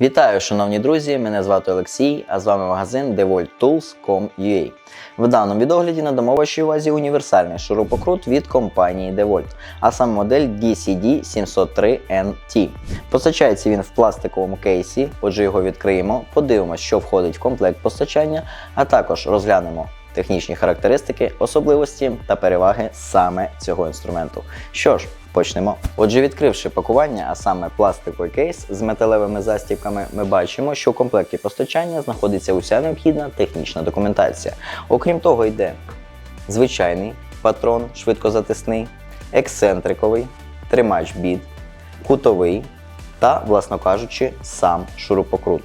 Вітаю, шановні друзі! Мене звати Олексій, а з вами магазин DeWalt.Tools.com.ua. В даному відогляді надамо вашій увазі універсальний шурупокрут від компанії DeWalt, а саме модель DCD703NT. Постачається він в пластиковому кейсі, отже його відкриємо, подивимося, що входить в комплект постачання, а також розглянемо технічні характеристики, особливості та переваги саме цього інструменту. Що ж, почнемо. Отже, відкривши пакування, а саме пластиковий кейс з металевими застібками, ми бачимо, що в комплекті постачання знаходиться уся необхідна технічна документація. Окрім того, йде звичайний патрон швидкозатисний, ексцентриковий, тримач бід, кутовий та, власно кажучи, сам шурупокрут.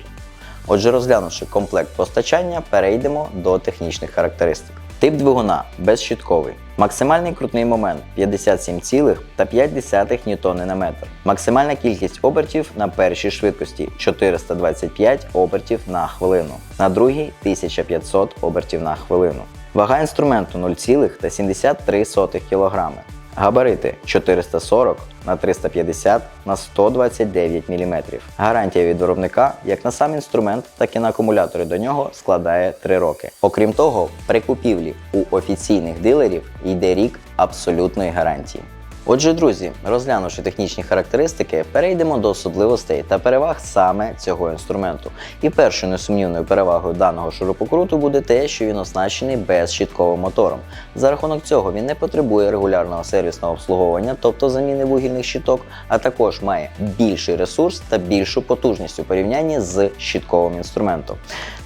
Отже, розглянувши комплект постачання, перейдемо до технічних характеристик. Тип двигуна безщитковий. Максимальний крутний момент 57,5 Ньютони на метр. Максимальна кількість обертів на першій швидкості 425 обертів на хвилину. На другій 1500 обертів на хвилину. Вага інструменту 0,73 кг. Габарити 440 на 350 на 129 мм. Гарантія від виробника як на сам інструмент, так і на акумулятори до нього складає 3 роки. Окрім того, при купівлі у офіційних дилерів йде рік абсолютної гарантії. Отже, друзі, розглянувши технічні характеристики, перейдемо до особливостей та переваг саме цього інструменту. І першою несумнівною перевагою даного шурупокруту буде те, що він оснащений безщітковим мотором. За рахунок цього він не потребує регулярного сервісного обслуговування, тобто заміни вугільних щиток, а також має більший ресурс та більшу потужність у порівнянні з щітковим інструментом.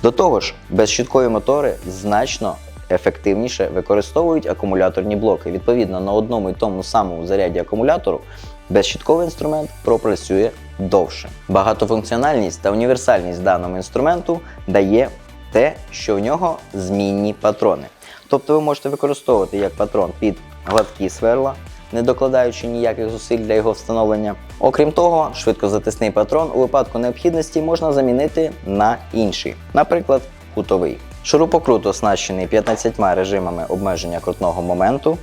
До того ж, безщіткові мотори значно ефективніше використовують акумуляторні блоки. Відповідно, на одному і тому самому заряді акумулятору безщітковий інструмент пропрацює довше. Багатофункціональність та універсальність даному інструменту дає те, що в нього змінні патрони. Тобто ви можете використовувати як патрон під гладкі сверла, не докладаючи ніяких зусиль для його встановлення. Окрім того, швидкозатисний патрон у випадку необхідності можна замінити на інший, наприклад, кутовий. Шурупокрут оснащений 15 режимами обмеження крутного моменту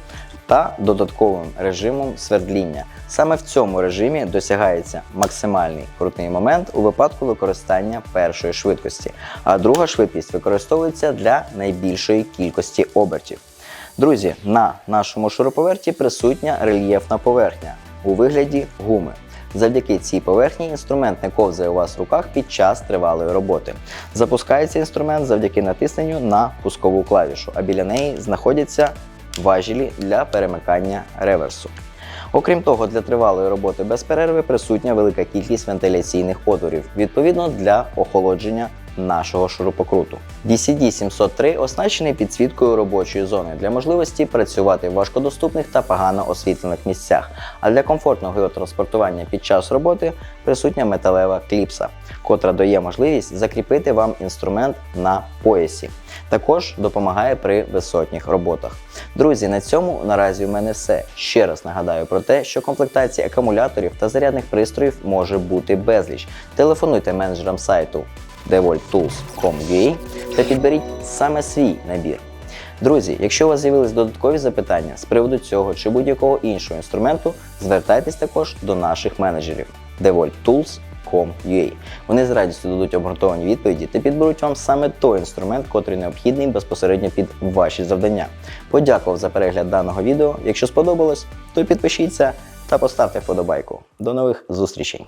та додатковим режимом свердління. Саме в цьому режимі досягається максимальний крутний момент у випадку використання першої швидкості, а друга швидкість використовується для найбільшої кількості обертів. Друзі, на нашому шуруповерті присутня рельєфна поверхня у вигляді гуми. Завдяки цій поверхні інструмент не ковзає у вас в руках під час тривалої роботи. Запускається інструмент завдяки натисненню на пускову клавішу, а біля неї знаходяться важелі для перемикання реверсу. Окрім того, для тривалої роботи без перерви присутня велика кількість вентиляційних отворів, відповідно для охолодження нашого шурупокруту. DCD703 оснащений підсвіткою робочої зони для можливості працювати в важкодоступних та погано освітлених місцях, а для комфортного його транспортування під час роботи присутня металева кліпса, котра дає можливість закріпити вам інструмент на поясі. Також допомагає при висотніх роботах. Друзі, на цьому наразі у мене все. Ще раз нагадаю про те, що комплектації акумуляторів та зарядних пристроїв може бути безліч. Телефонуйте менеджерам сайту devolttools.com.ua та підберіть саме свій набір. Друзі, якщо у вас з'явились додаткові запитання з приводу цього чи будь-якого іншого інструменту, звертайтесь також до наших менеджерів devolttools.com.ua. Вони з радістю дадуть обґрунтовані відповіді та підберуть вам саме той інструмент, котрий необхідний безпосередньо під ваші завдання. Подякував за перегляд даного відео. Якщо сподобалось, то підпишіться та поставте вподобайку. До нових зустрічей!